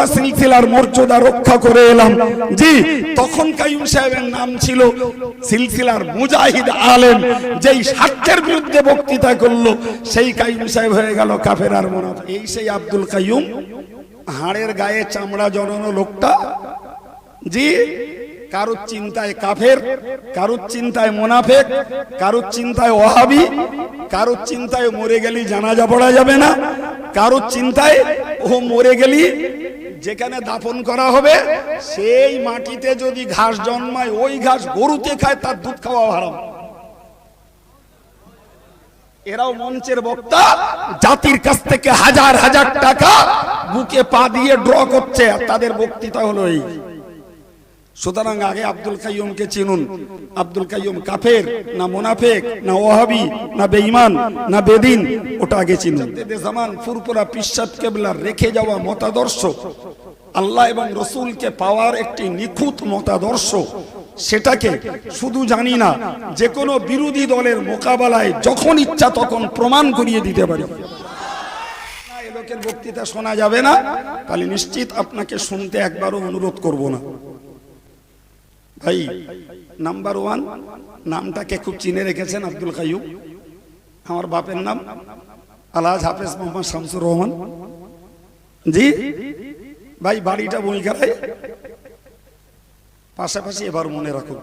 ফুরফুরা সিলসিলার মর্যাদা রক্ষা করে এলাম। জি তখন কাইম সাহেবের নাম ছিল সিলসিলার মুজাহিদ আলেম, যেই স্বার্থের বিরুদ্ধে বক্তৃতা করল সেই কাইম সাহেব হয়ে গেল কাফের আর মোনাফ এই সেই আব্দুল কাইম হাড়ের গায়ে চামড়া জড়ানো লোকটা। জি, কারুর চিন্তায় কাফের, কারুর চিন্তায় মোনাফেক, কারুর চিন্তায় ওহাবি কারুর চিন্তায় মরে গেলি জানাজা পড়া যাবে না, কারুর চিন্তায় ও মরে গেলি যেখানে দাফন করা হবে, সেই মাটিতে যদি ঘাস জন্মায়, ওই ঘাস গরুতে খায়, তার দুধ খাওয়া হারাম। এরাও মঞ্চের বক্তা, জাতির কাছ থেকে হাজার হাজার টাকা বুকে পা দিয়ে ড্র করছে। তাদের বক্তৃতা হলো এই। সুতরাং আগে আব্দুল কাইয়ুমকে চিনুন। আব্দুল কাইয়ুম কাফের, না মুনাফেক, না ওহাবি না বেঈমান, না বেদিন, ওটা আগে চিনুন। জামান ফুরপুরা পিসাদ কেবলার রেখে যাওয়া মতাদর্শ, আল্লাহ এবং রসুলকে পাওয়ার একটি নিখুঁত মতাদর্শ, সেটাকে শুধু জানি না যে কোনো বিরোধী দলের মোকাবেলায় যখন ইচ্ছা তখন প্রমাণ করিয়ে দিতে পারি। লোকের বক্তৃতা শোনা যাবে না, তাহলে নিশ্চিত আপনাকে শুনতে একবারও অনুরোধ করব না। ভাই নাম্বার ওয়ান নামটাকে খুব চিনে রেখেছেন আব্দুল কাইয়ুব আমার বাপের নাম আলহাজ হাফেজ মোহাম্মদ শামসুর রহমান। জি, ভাই, বাড়িটা বইকারায় পাশাপাশি এবার মনে রাখুন,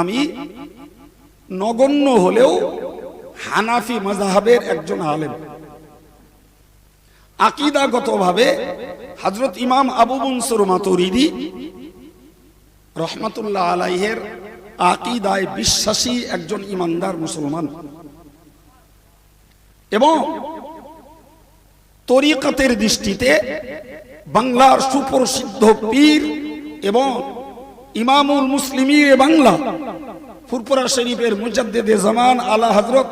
আমি নগণ্য হলেও হানাফি মাজাহাবের একজন আলেম। আকিদাগতভাবে হজরত ইমাম আবু মনসুর মাতুরিদি রহমাতুল্লাহ আলাইহের আকিদায় বিশ্বাসী একজন ইমানদার মুসলমান। এবং তরিকাতের দৃষ্টিতে বাংলার সুপ্রসিদ্ধ পীর এবং ইমামুল মুসলিমির বাংলা ফুরপুরা শরীফের মুজাদ্দেদে জামান আলা হজরত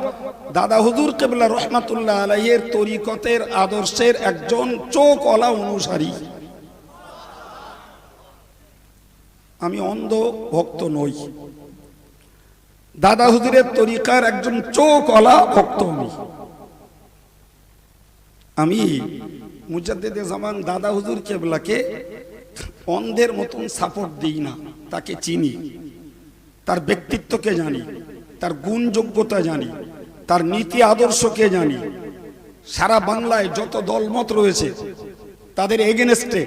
দাদা হুজুর কেবলা রহমাতুল্লাহ আলাইয়ের তরিকতের আদর্শের একজন চোখ অলা অনুসারী। আমি অন্ধ ভক্ত নই। দাদা হুজুরের তরিকার একজন চোখ অলা ভক্ত আমি। আমি মুজাদ্দেদে জামান দাদা হুজুর কেবলাকে অন্ধের মতন সাপোর্ট দিই না, তাকে চিনি। তার ব্যক্তিত্বকে জানি, তার গুণ যোগ্যতা জানি, তার নীতি আদর্শকে জানি। সারা বাংলায় যত দলমত রয়েছে, তাদের এগেনস্টে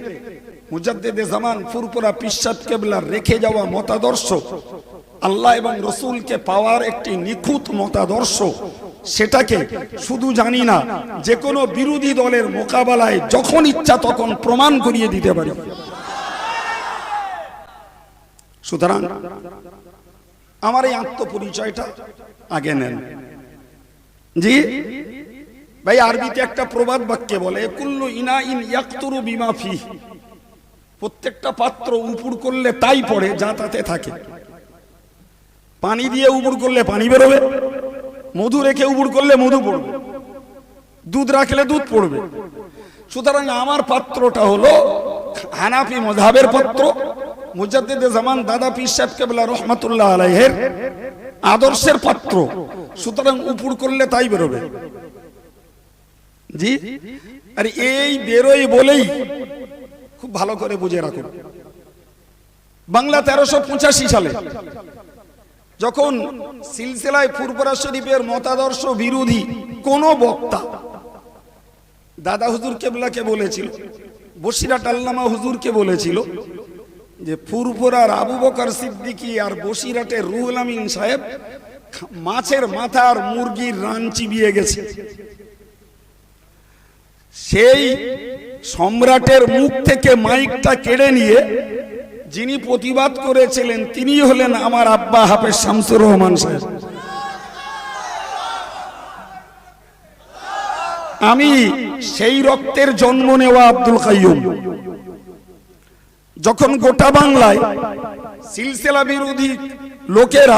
মুজাদ্দেদে জামান ফুরপুরা পিসাদ কেবলার রেখে যাওয়া মতাদর্শ, আল্লাহ এবং রসুলকে পাওয়ার একটি নিখুঁত মতাদর্শ, সেটাকে শুধু জানি না, যে কোনো বিরোধী দলের মোকাবেলায় যখন ইচ্ছা তখন প্রমাণ করিয়ে দিতে পারি। সুতরাং আমার এই আত্মপরিচয়টা আগে নেন। জি? ভাই, আরবিতে একটা প্রবাদ বাক্যে বলে, কুল্লু ইনা ইন ইয়াকতুরু বিমা ফি প্রত্যেকটা পাত্র উপুর করলে তাই পড়ে, যা তাতে থাকে। পানি দিয়ে উপুর করলে পানি বেরোবে, মধু রেখে উপুর করলে মধু পড়বে, দুধ রাখলে দুধ পড়বে। সুতরাং আমার পাত্রটা হলো হানাফি মজাবের পাত্র, মুজাদ্দিদে জামান দাদা পীর সাহেব কেবলা রহমাতুল্লাহ আলাইহের আদর্শের পাত্র। সুতরাং উপুর করলে তাই বেরোবে। জি? আর এই বেরোই বলেই খুব ভালো করে বুঝে রাখুন। বাংলা তেরোশো পঁচাশি সালে যখন সিলসিলায় ফুরপুরা শরীফের মতাদর্শ বিরোধী কোন বক্তা দাদা হুজুর কেবলাকে বলেছিল বসিরাট আল্লামা হুজুরকে বলেছিল যে ফুরফুরার আবু বকর সিদ্দিকি আর বসিরাটের রুহুল আমিন সাহেব মাছের মাথা আর মুরগির রান চিবিয়ে গেছে। সেই সম্রাটের মুখ থেকে মাইকটা কেড়ে নিয়ে যিনি প্রতিবাদ করেছিলেন, তিনি হলেন আমার আব্বা হাফেজ শামসুর রহমান সাহেব। আমি সেই রক্তের জন্ম নেওয়া আব্দুল কাইয়ুম। যখন গোটা বাংলায় সিলসিলা বিরোধী লোকেরা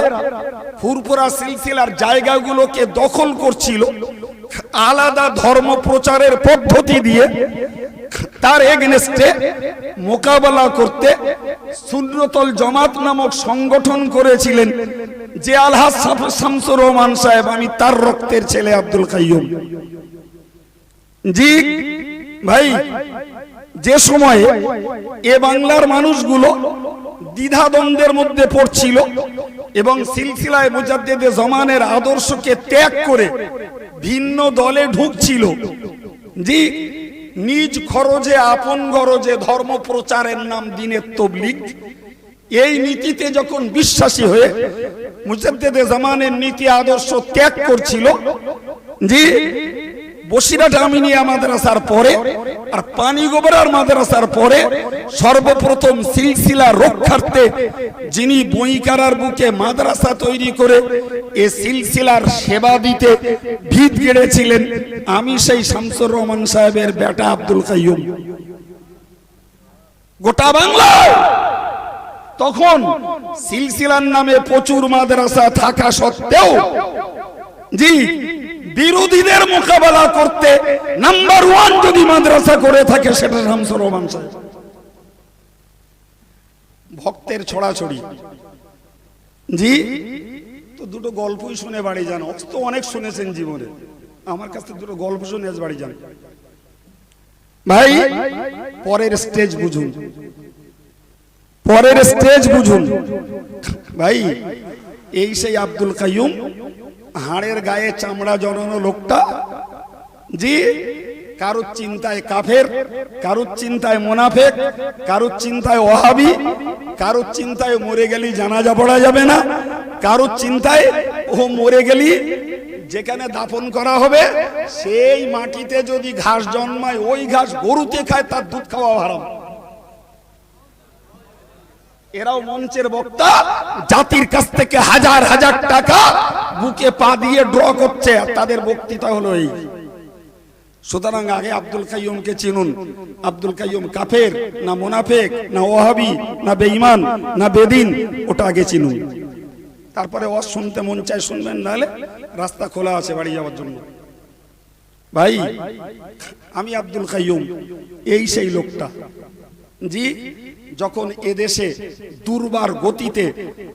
ফুরপুরা সিলসিলার জায়গাগুলোকে দখল করছিল আলাদা ধর্ম প্রচারের পদ্ধতি দিয়ে তার এগেনস্টে মোকাবেলা করতে শূন্যতল জমাত নামক সংগঠন করেছিলেন যে আলহাজ রহমান সাহেব, আমি তার রক্তের ছেলে আব্দুল কাইয়ুম। জি, ভাই, যে সময়ে এ বাংলার মানুষগুলো দ্বিধাদ্বন্দ্বের মধ্যে পড়ছিল এবং সিলসিলায় মুজাদ্দেদে জমানের আদর্শকে ত্যাগ করে ভিন্ন দলে ঢুকছিল। জি, নিজ খরচে, আপন গরজে ধর্ম প্রচারের নাম দিনের তবলিগ। এই নীতিতে যখন বিশ্বাসী হয়ে মুজাদ্দেদে জামানের নীতি, আদর্শ ত্যাগ করছিল, জি বসিরাট আমিনিয়া মাদ্রাসার পরে আর পানি গোবরার মাদ্রাসার পরে সর্বপ্রথম সিলসিলা রক্ষার্থে যিনি বইকারার বুকে মাদ্রাসা তৈরি করে এ সিলসিলার সেবা দিতে ভিত গেড়েছিলেন আমি সেই শামসুর রহমান সাহেবের বেটা আব্দুল কাইয়ুম। গোটা বাংলায় তখন সিলসিলার নামে প্রচুর মাদ্রাসা থাকা সত্ত্বেও, জি বিরোধীদের মোকাবেলা করতে নাম্বার ওয়ান যদি মাদ্রাসা করে থাকে, সেটা শামসুর রহমান সাহেব। ভক্তের ছড়াছড়ি। জি, তো দুটো গল্পই শুনে বাড়ি যান। অত অনেক শুনেছেন জীবনে। আমার কাছ দুটো গল্প শুনে আজ বাড়ি যান। ভাই, পরের স্টেজ বুঝুন। পরের স্টেজ বুঝুন। ভাই এই সেই আব্দুল কাইয়ুম, হাড়ের গায়ে চামড়া জড়ানো লোকটা জি কারুর চিন্তায় কাফের, কারুর চিন্তায় মোনাফেক, কারুর চিন্তায় ওহাবি কারুর চিন্তায় মরে গেলি জানাজা পড়া যাবে না, কারুর চিন্তায় ও মরে গেলি যেখানে দাফন করা হবে, সেই মাটিতে যদি ঘাস জন্মায়, ওই ঘাস গরুতে খায়, তার দুধ খাওয়া হারাম। এরাও মঞ্চের বক্তা। জাতির কাছ থেকে হাজার হাজার টাকা বুকে পা দিয়ে ড্র করছে তাদের বক্তৃতা হলো এই। সুতরাং আগে আব্দুল কাইয়ুমকে চিনুন। আব্দুল কাইয়ুম কাফের, না মুনাফেক, না ওহাবি না বেঈমান, না বেদিন, ওটা আগে চিনুন। তারপরে ও শুনতে মন চায় শুনবেন, নাহলে রাস্তা খোলা আছে বাড়ি যাওয়ার জন্য। ভাই, আমি আব্দুল কাইয়ুম, এই সেই লোকটা। জি যখন এদেশে দুর্বার গতিতে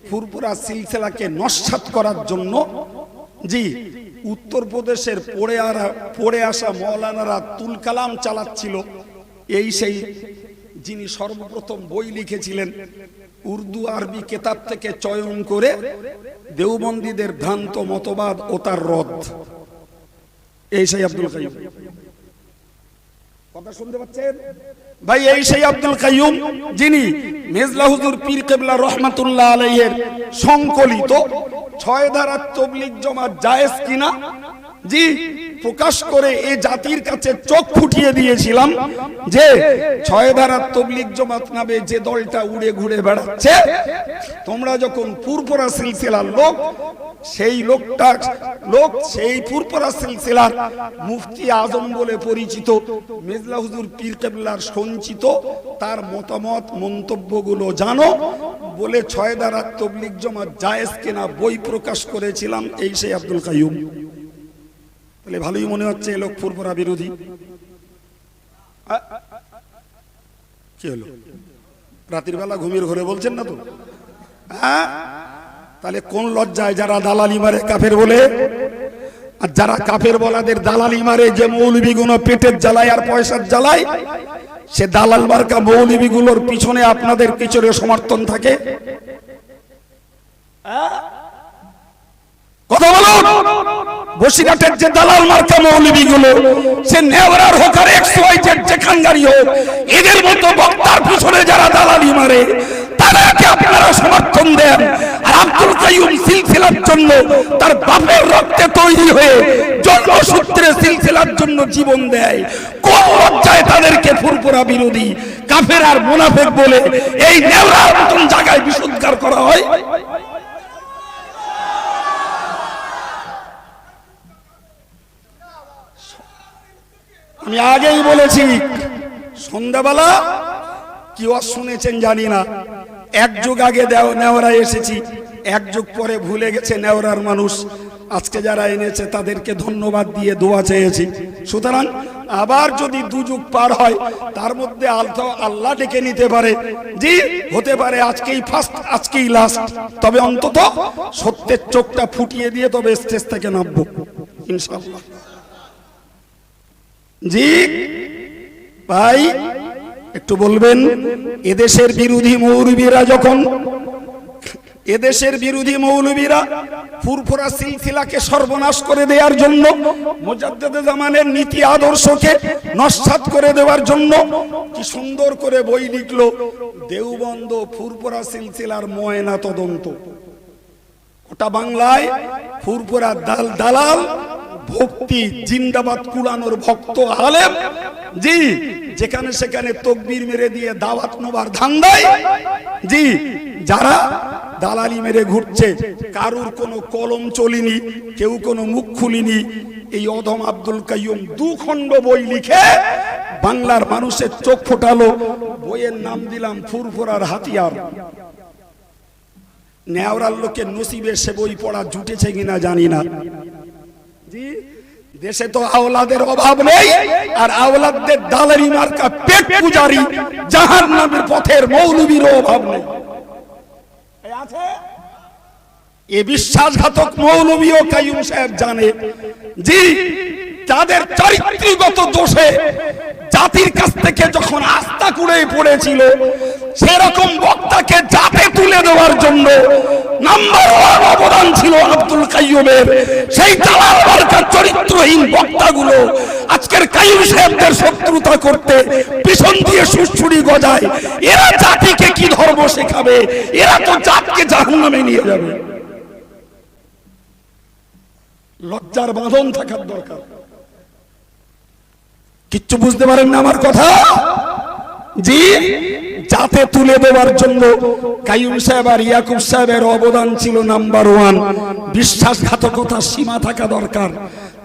ফুরপুরা সিলসিলাকে নস্বাত করার জন্য, জি উত্তরপ্রদেশের পড়ে আর, পড়ে আসা মৌলানারা তুলকালাম চালাচ্ছিল। এই সেই যিনি সর্বপ্রথম বই লিখেছিলেন, উর্দু আরবি কেতাব থেকে চয়ন করে দেওবন্দীদের ভ্রান্ত মতবাদ ও তার রদ। এই সেই আব্দুল কথা শুনতে পাচ্ছেন? ভাই, এই সেই আব্দুল কাইম যিনি মেজলা হুজুর পীর কেবলা রহমাতুল্লাহ আলাইহের সংকলিত, ছয় ধারার তবলিগ জমা জায়েজ কিনা জি, প্রকাশ করে এই জাতির কাছে চোখ ফুটিয়ে দিয়েছিলাম যে ছয় ধারার তবলিগ জমাত নামে যে দলটা উড়ে ঘুরে বেড়াচ্ছে, তোমরা যখন পুরপরা সিলসিলার লোক, সেই লোকটা, লোক সেই পুরপরা সিলসিলার মুফতি আজম বলে পরিচিত মেজলা হুজুর পীর কেবলার সঞ্চিত, তার মতামত, মন্তব্যগুলো জানো, বলে ছয় দ্বারা তবলিগ জমা জায়েজ কেনা বই প্রকাশ করেছিলাম এই সেই আব্দুল কাইয়ুম। তাহলে ভালোই মনে হচ্ছে লোক ফুরফুরা বিরোধী। কি হলো? রাতের বেলা ঘুমিয়ে ঘরে বলছেন না তো? তাহলে কোন লজ্জায় যারা দালালি মারে কাফের বলে? আর যারা কাফের বলাদের দালালি মারে যে মৌলবী গুলো পেটের জ্বালায় আর পয়সার জ্বালায়, সে দালাল মার্কা মৌলবী গুলোর পিছনে আপনাদের পিছনে সমর্থন থাকে? কথা বলুন! বসিরহাটের যে দালাল মার্কা মৌলবী গুলো সে নেওয়ার হোক আর একশো যেখানকারই হোক, এদের মতো বক্তার পিছনে যারা দালালি মারে, তাদেরকে আপনারা সমর্থন দেন। আর আব্দুল কাইয়ুম সিলসিলার জন্য তার বাপের রক্তে তৈরি হয়ে জন্মসূত্রে সিলসিলার জন্য জীবন দেয়। কোন লজ্জায় তাদেরকে ফুরফুরা বিরোধী, কাফের আর মুনাফেক বলে এই নেওয়ার মতন জায়গায় বিশুদ্ধার করা হয়? আমি আগেই বলেছি, সন্ধ্যাবেলা কি শুনেছেন জানি না। এক যুগ আগে নেওরা এসেছি, এক যুগ পরে ভুলে গেছে নেওরার মানুষ। আজকে যারা এনেছে তাদেরকে ধন্যবাদ দিয়ে দোয়া চেয়েছি। সুতরাং আবার যদি দু যুগ পার হয়, তার মধ্যে আল্লাহ ডেকে নিতে পারে। জি, হতে পারে, আজকেই ফার্স্ট আজকেই লাস্ট তবে অন্তত সত্যের চোখটা ফুটিয়ে দিয়ে তবে স্টেজ থেকে নামবো। ইনশাআল্লাহ। জি, ভাই, একটু বলবেন, এদেশের বিরোধী মৌলবীরা যখন, এদেশের বিরোধী মৌলবীরা ফুরফুরা সিলসিলাকে সর্বনাশ করে দেওয়ার জন্য, মোজাদ্দেদে জামানের নীতি আদর্শকে নস্বাত করে দেওয়ার জন্য কি সুন্দর করে বই লিখলো দেওবন্দ ফুরফুরা সিলসিলার ময়না তদন্ত। ওটা বাংলায় ফুরফুরা দাল দালাল ভক্তি, জিন্দাবাদ, কুলানোর ভক্ত আলেম। জি, যেখানে সেখানে তকবির মেরে দিয়ে দাওয়াত নোবার ধান্দায় জি, যারা দালালি মেরে ঘুরছে, কারুর কোনো কলম চলিনি, কেউ কোনো মুখ খুলিনি, এই অধম আব্দুল কাইয়ুম দু খণ্ড বই লিখে বাংলার মানুষের চোখ ফোটালো, বইয়ের নাম দিলাম ফুরফুরার হাতিয়ার। নেওয়ার লোকের নসিবে সে বই পড়া জুটেছে কিনা জানি না। দেশে তো আওলাদের অভাব নেই, আর আওলাদদের দালারি মার্কা পেট পূজারি জাহান নামের পথের মৌলবীর অভাব নেই। আছে? এ বিশ্বাসঘাতক মৌলবীও কাইয়ুম সাহেব জানে। জি, তাদের দোষে জাতির কাছ থেকে যখন আস্থা কুড়ে পড়েছিল, সেরকম বক্তাকে জাতে তুলে দেওয়ার জন্য নাম্বার ওয়ান অবদান ছিল আব্দুল কাইয়ুমের সেই দালাল চরিত্রহীন বক্তাগুলো আজকের সাহেবদের শত্রুতা করতে পিছন দিয়ে গজায়, এরা জাতিকে কি ধর্ম শেখাবে? এরা তো জাতকে জাহান্নামে নিয়ে যাবে। লজ্জার বাঁধন থাকার দরকার। কিচ্ছু বুঝতে পারেন না আমার কথা? জি? যাতে তুলে দেওয়ার জন্য কাইম সাহেব আর ইয়াকুব সাহেবের অবদান ছিল নাম্বার ওয়ান। বিশ্বাসঘাতকতার সীমা থাকা দরকার।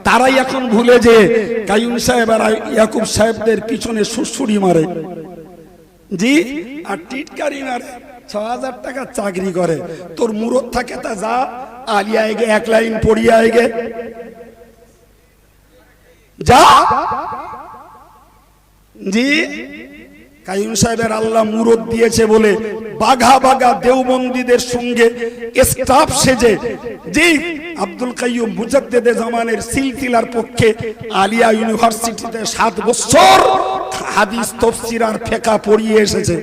তারাই এখন ভুলে যে কাইম সাহেব আর ইয়াকুব সাহেবদের পিছনে সুসুরি মারে। জি? আর টিটকারি মারে ছ হাজার টাকা চাকরি করে। তোর মুরত থাকে তা যা, আলিয়া এগে এক লাইন পড়িয়া এগে। যা? জি? কাইম সাহেবের আল্লাহ মুরত দিয়েছে বলে বাঘা বাঘা দেওবন্দীদের সঙ্গে স্টাফ সেজে জি আব্দুল কাইয়ুম মুজাদ্দেদে জামানের সিলসিলার পক্ষে আলিয়া ইউনিভার্সিটিতে সাত বছর হাদিস, তফসির আর ফেকা পড়িয়ে এসেছে।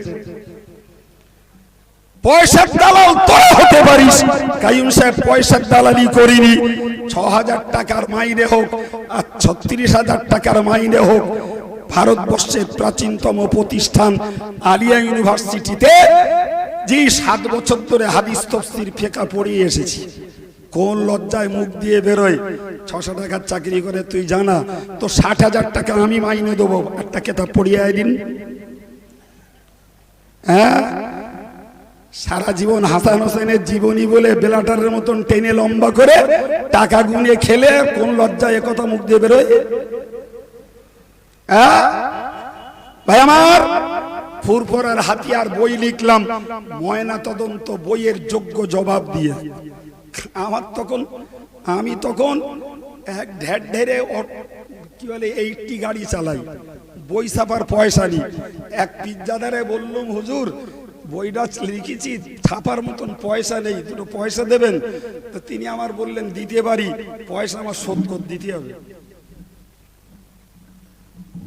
পয়সার দালাল তোরা হতে পারিস। কাইম সাহেব পয়সার দালালি করিনি। ছ টাকার মাইনে হোক আর ছত্রিশ হাজার টাকার মাইনে হোক ভারতবর্ষের প্রাচীনতম প্রতিষ্ঠান আলিয়া ইউনিভার্সিটিতে যে সাত বছর ধরে হাদিস তফসির ফেকা পড়িয়ে এসেছি। কোন লজ্জায় মুখ দিয়ে বেরোয়? ছশো টাকার চাকরি করে তুই জানা। তো ষাট হাজার টাকা আমি মাইনে দেবো। একটা কেতাব পড়িয়ে দিন। হ্যাঁ? সারা জীবন হাসান হোসেনের জীবনী বলে বেলাটারের মতন টেনে লম্বা করে টাকা গুনে খেলে কোন লজ্জায় একথা মুখ দিয়ে বেরোয়? ভাই আমার, ফুরফুরার হাতিয়ার বই লিখলাম, ময়না তদন্ত বইয়ের যোগ্য জবাব দিয়ে। আমার তখন, আমি তখন এক ঢের ঢেরে কি বলে, এইটটি গাড়ি চালাই। বই ছাপার পয়সা নি এক পিজ্জাদারে বললুম, হুজুর, বইটা লিখেছি, ছাপার মতন পয়সা নেই, দুটো পয়সা দেবেন? তো তিনি আমার বললেন, দিতে পারি, পয়সা আমার শোধ দিতে হবে।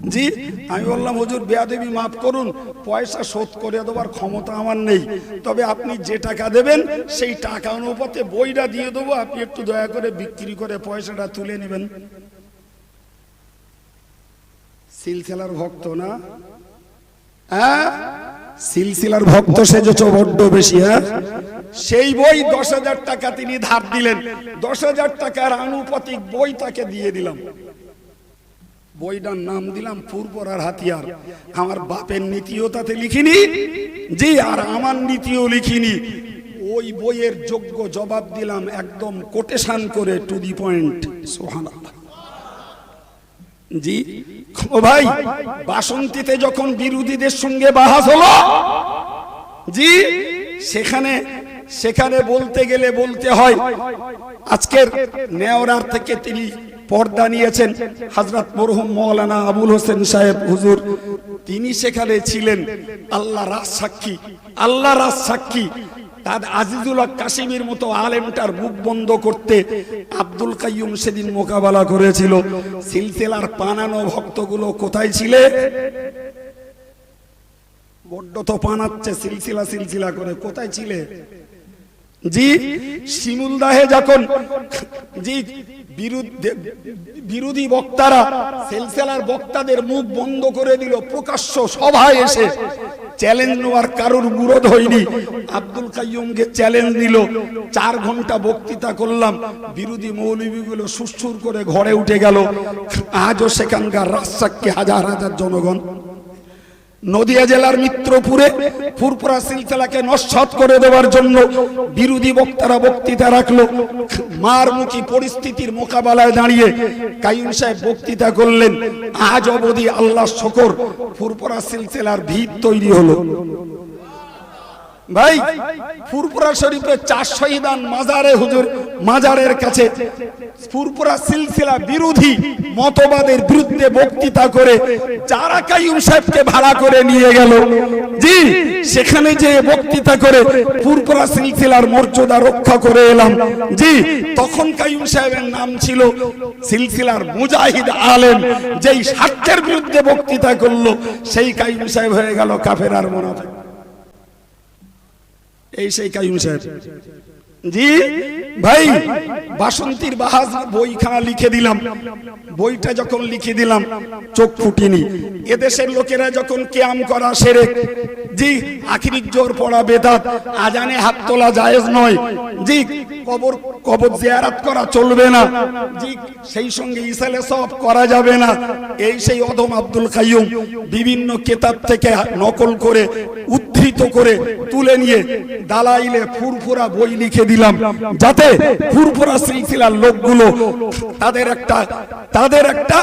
জি, আমি বললাম, হুজুর, বেয়াদেবী মাফ করুন, পয়সা শোধ করে দেওয়ার ক্ষমতা আমার নেই। তবে আপনি যে টাকা দেবেন, সেই টাকা অনুপাতে বইটা দিয়ে দেবো। আপনি একটু দয়া করে বিক্রি করে পয়সাটা তুলে নেবেন। সিলসিলার ভক্ত না? হ্যাঁ? সিলসিলার ভক্ত সেজেছ বড্ড বেশি হ্যাঁ? সেই বই দশ হাজার টাকা তিনি ধার দিলেন। দশ হাজার টাকার আনুপাতিক বই তাকে দিয়ে দিলাম। বইটার নাম দিলাম ফুরপরার হাতিয়ার। আমার বাপের নীতিও তাতে লিখিনি, জি, আর আমার নীতিও লিখিনি। ওই বইয়ের যোগ্য জবাব দিলাম একদম কোটেশান করে to the point. Sohana ji, ও ভাই, বাসন্তীতে যখন বিরোধীদের সঙ্গে বাহাস হলো, জি, সেখানে সেখানে বলতে গেলে বলতে হয়, আজকের নেওরার থেকে তিনি পর্দা নিয়েছেন হজরত মরহুম মৌলানা আবুল হোসেন সাহেব হুজুর। তিনি সেখানে ছিলেন। আল্লাহ রাজ সাক্ষী, আল্লাহ রাজ সাক্ষী। তার আজিজুল কাশিমের মতো আলেমটার মুখ বন্ধ করতে আব্দুল কাইয়ুম সেদিন মোকাবেলা করেছিল। সিলসিলার পানানো ভক্তগুলো কোথায় ছিলে? বড্ড তো পানাচ্ছে, সিলসিলা সিলসিলা করে কোথায় ছিলে? জি শিমুলদাহে যখন জি, বিরুদ্ধে, বিরোধী বক্তারা, সেলসেলার বক্তাদের মুখ বন্ধ করে দিল, প্রকাশ্য সভায় এসে চ্যালেঞ্জ নেওয়ার কারোর বিরোধ হয়নি। আব্দুল কাইয়ুমকে চ্যালেঞ্জ দিল, চার ঘণ্টা বক্তৃতা করলাম, বিরোধী মৌলবীগুলো সুরসুর করে ঘরে উঠে গেল। আজও সেখানকার রাজসাক্ষী হাজার হাজার জনগণ নদিয়া জেলার মিত্রপুরে ফুরপুরা সিলসিলাকে নস্বাত করে দেওয়ার জন্য বিরোধী বক্তারা বক্তৃতা রাখল। মারমুখী পরিস্থিতির মোকাবেলায় দাঁড়িয়ে কাইম সাহেব বক্তৃতা করলেন, আজ অবধি আল্লাহ শকর ফুরপুরা সিলসিলার ভিত তৈরি হলো। ভাই ফুরপুরা শরীফে চার শহীদান মাজারে হুজুর, মাজারের কাছে ফুরপুরা সিলসিলা বিরোধী মতবাদের বিরুদ্ধে বক্তৃতা করে যারা কাইম সাহেবকে ভাড়া করে নিয়ে গেল। জি, সেখানে যে বক্তৃতা করে ফুরপুরা সিলসিলার মর্যাদা রক্ষা করে এলাম। জি তখন কাইম সাহেবের নাম ছিল সিলসিলার মুজাহিদ আলেম, যেই স্বার্থের বিরুদ্ধে বক্তৃতা করল সেই কাইম সাহেব হয়ে গেল কাফের আর মোনাফেক। এই সেই কাইম সাহেব। জি? ভাই বাসন্তীর বাহাজ বইখানা লিখে দিলাম। বইটা যখন লিখে দিলাম চোখ ফুটিনি। এদেশের লোকেরা যখন কেয়াম করা সেরে জি আখিরির জোর পড়া বেদাত আজানে হাত তোলা জায়েজ নয়। জি কবর কবর জিয়ারাত করা চলবে না। জি সেই সঙ্গে ইসালে সব করা যাবে না। এই সেই অধম আব্দুল কাইয়ুম বিভিন্ন কেতাব থেকে নকল করে উদ্ধৃত করে তুলে নিয়ে দালাইলে ফুরফুরা বই লিখে দিলাম। যাতে ফুরফুরা সিলসিলার লোকগুলো তাদের একটা তাদের একটা,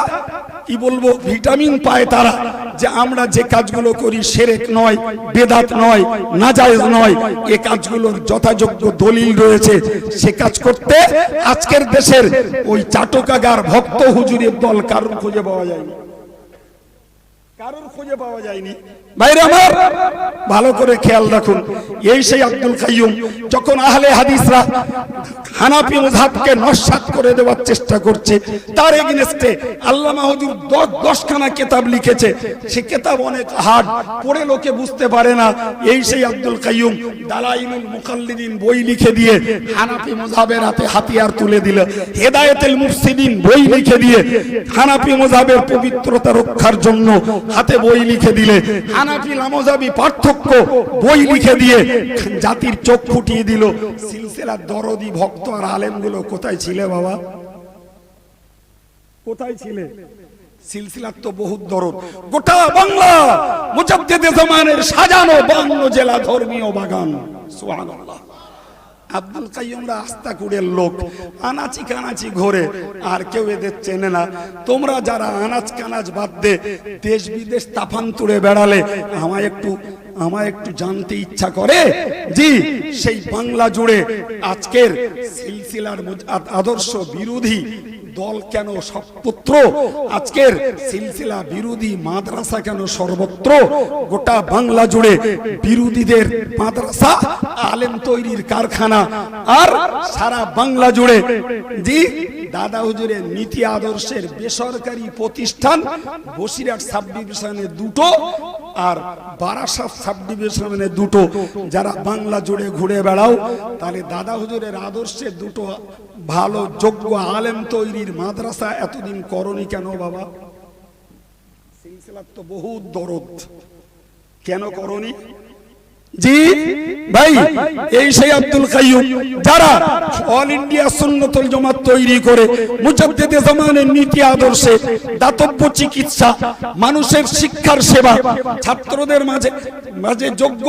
কি বলব, ভিটামিন পায় তারা যে আমরা যে কাজগুলো করি সেরেক নয়, বেদাত নয়, নাজায়েজ নয়, এ কাজগুলোর যথাযোগ্য দলিল রয়েছে। সে কাজ করতে আজকের দেশের ওই চাটকাগার ভক্ত হুজুরের দল কারণ খুঁজে পাওয়া যায়নি? কারণ খুঁজে পাওয়া যায়নি? ভাইরে আমার, ভালো করে খেয়াল রাখুন। এই সেই আব্দুল কাইয়ুম, যখন আহলে হাদিসরা হানাফি মুযহাবকে নস্বাত করে দেওয়ার চেষ্টা করছে, তার এগেনস্টে দশ, দশখানা কিতাব লিখেছে। সে কিতাব অনেক হার্ড, পড়ে লোকে বুঝতে পারে না। এই সেই আব্দুল মুকাল্লিদিন বই লিখে দিয়ে হাতে হাতিয়ার তুলে দিল। মুফসিদিন বই লিখে দিয়ে হানাফি মুযহাবের পবিত্রতা রক্ষার জন্য হাতে বই লিখে দিলে। হানাফি লামজাবি পার্থক্য বই লিখে দিয়ে জাতির চোখ ফুটিয়ে দিল। সিলসিলার দরদি ভক্ত আর আলেমগুলো কোথায় ছিলে বাবা? কোথায় ছিলে? সিলসিলার তো বহুত দরদ। গোটা বাংলা মুজাদ্দিদে জামানের সাজানো বাংলা জেলা ধর্মীয় বাগান। সুবহানাল্লাহ। আব্দুল কাইয়ুমরা আস্তা কুড়ের লোক, আনাচি কানাচি ঘোরে, আর কেউ এদের চেনে না। তোমরা যারা আনাচ কানাচ বাদ দে, দেশ বিদেশ তাফান তুলে বেড়ালে, আমায় একটু আমায় একটু জানতে ইচ্ছা করে? জি, সেই বাংলা জুড়ে আজকের সিলসিলার আদর্শ বিরোধী দল কেন সবপুত্র আজকের সিলসিলা বিরোধী মাদ্রাসা কেন সর্বত্র? গোটা বাংলা জুড়ে বিরোধীদের মাদ্রাসা, আলেম তৈরির কারখানা, আর সারা বাংলা জুড়ে জি, দাদা হুজুরের নীতি আদর্শের বেসরকারি প্রতিষ্ঠান, বসিরহাট সাব ডিভিশনে দুটো আর বারাসাত সাব ডিভিশনে দুটো। যারা বাংলা জুড়ে ঘুরে বেড়াও, তাহলে দাদা হুজুরের আদর্শে দুটো ভালো, যোগ্য আলেম তৈরির মাদ্রাসা এতদিন করনি কেন বাবা? সিলসিলার তো বহুত দরদ। কেন করনি? জি? ভাই, এই সেই আব্দুল কাইয়ুম, যারা অল ইন্ডিয়া সুন্নতুল জামাত তৈরি করে মুজাদ্দিদে জামানের নীতি আদর্শে দাতব্য চিকিৎসা, মানুষের শিক্ষার সেবা, ছাত্রদের মাঝে মাঝে যোগ্য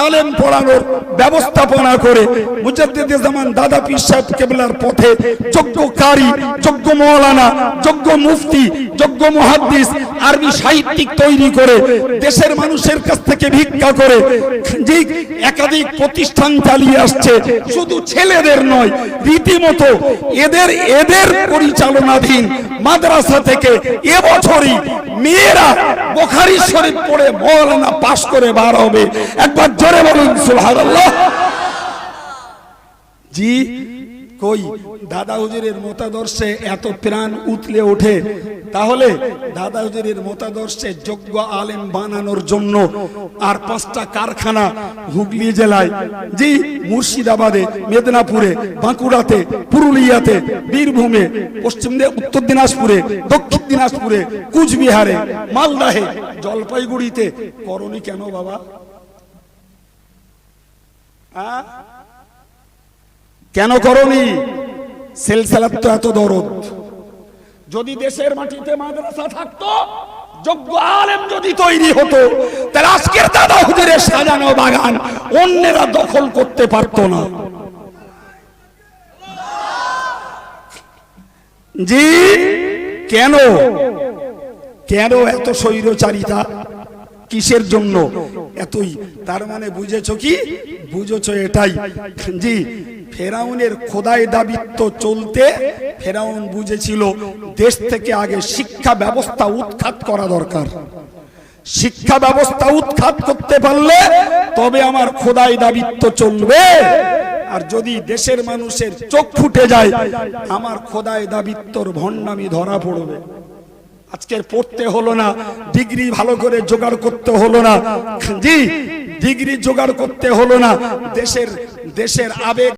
আলেম পড়ানোর ব্যবস্থাপনা করে মুজাদ্দিদে জামান দাদা পীর সাহেব কেবলার পথে যোগ্য কারি, যোগ্য মৌলানা, যোগ্য মুফতি, যোগ্য মুহাদ্দিস, আরবি সাহিত্যিক তৈরি করে দেশের মানুষের কাছ থেকে ভিক্ষা করে যে একাধিক প্রতিষ্ঠান চালিয়ে আসছে, শুধু ছেলেদের নয়, রীতিমতো এদের এদের পরিচালনাধীন মাদ্রাসা থেকে এবছরই মেয়েরা বোখারি শরীফ পড়ে মৌলানা পাশ করে বার হবে। একবার জোরে বলুন, সুবহানাল্লাহ। জি কই? দাদা হুজুরের মতাদর্শে এত প্রাণ উতলে ওঠে। তাহলে দাদা হুজুরের মতাদর্শে যোগ্য আলেম বানানোর জন্য আর পাঁচটা কারখানা হুগলি জেলায়, জি, মুর্শিদাবাদে, মেদিনীপুরে, বাঁকুড়াতে, পুরুলিয়াতে, বীরভূমে, পশ্চিম উত্তর দিনাজপুরে, দক্ষিণ দিনাজপুরে, কুচবিহারে, মালদাহে, জলপাইগুড়িতে। করনি কেন বাবা? আ? কেন করনি? সেলসালার তো এত দরদ। যদি দেশের মাটিতে মাদ্রাসা থাকতো, যোগ্য আলেম যদি তৈরি হতো, তাহলে আজকের দাদা হুজুরের সাজানো বাগান অন্যেরা দখল করতে পারতো না। জি, কেন? কেন এত স্বৈরচারিতা? কিসের জন্য? এতই। তার মানে বুঝেছ কি? বুঝেছ এটাই। জি ফেরাউনের খোদাই দাবিত্ব চলতে ফেরাউন বুঝেছিল দেশ থেকে আগে শিক্ষা ব্যবস্থা উৎখাত করা দরকার। শিক্ষা ব্যবস্থা উৎখাত করতে পারলে তবে আমার খোদাই দাবিত্ব চলবে। আর যদি দেশের মানুষের চোখ ফুটে যায়, আমার খোদাই দাবিত্বর ভণ্ডামি ধরা পড়বে। আজকের পড়তে হলো না, ডিগ্রি ভালো করে জোগাড় করতে হলো না। জি, ডিগ্রি জোগাড় করতে হলো না। দেশের দেশের আবেগ